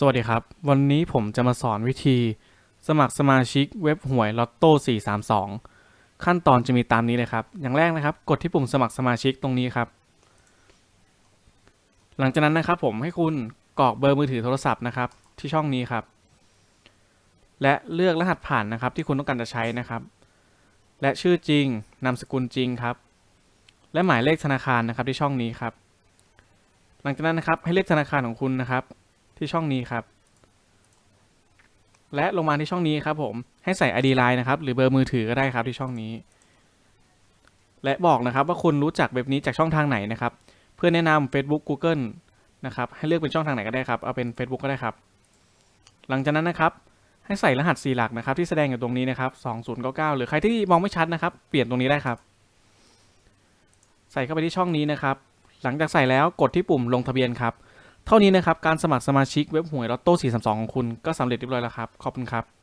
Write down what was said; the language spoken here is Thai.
สวัสดีครับ วันนี้ผมจะมาสอนวิธี สมัครสมาชิกเว็บหวยลอตโต้432 ขั้นตอนจะมีตามนี้เลยครับ อย่างแรกนะครับ กดที่ปุ่มสมัครสมาชิกตรงนี้ครับ หลังจากนั้นนะครับผมให้คุณกรอกเบอร์มือถือโทรศัพท์นะครับ ที่ช่องนี้ครับ และเลือกรหัสผ่านนะครับ ที่คุณต้องการจะใช้นะครับ และชื่อจริงนามสกุลจริงครับ และหมายเลขธนาคารนะครับที่ช่องนี้ครับ หลังจากนั้นนะครับให้เลขธนาคารของคุณนะครับ ที่ช่องนี้ครับ และลงมาที่ช่องนี้ครับผมให้ใส่ ID Line นะครับหรือเบอร์มือถือก็ได้ครับที่ช่องนี้ และบอกนะครับว่าคุณรู้จักเว็บนี้จากช่องทางไหนนะครับ เพื่อแนะนำ Facebook Google นะครับให้เลือกเป็นช่องทางไหนก็ได้ครับเอาเป็น Facebook ก็ได้ครับ หลังจากนั้นนะครับให้ใส่รหัส4หลักนะครับที่แสดงอยู่ตรงนี้นะครับ2099 หรือใครที่มองไม่ชัดนะครับ เปลี่ยนตรงนี้ได้ครับ ใส่เข้าไปที่ช่องนี้นะครับ หลังจากใส่แล้วกดที่ปุ่มลงทะเบียนครับ เท่านี้นะครับ การสมัครสมาชิกเว็บหวยลอตโต้432 ของคุณก็สำเร็จเรียบร้อยแล้วครับ ขอบคุณครับ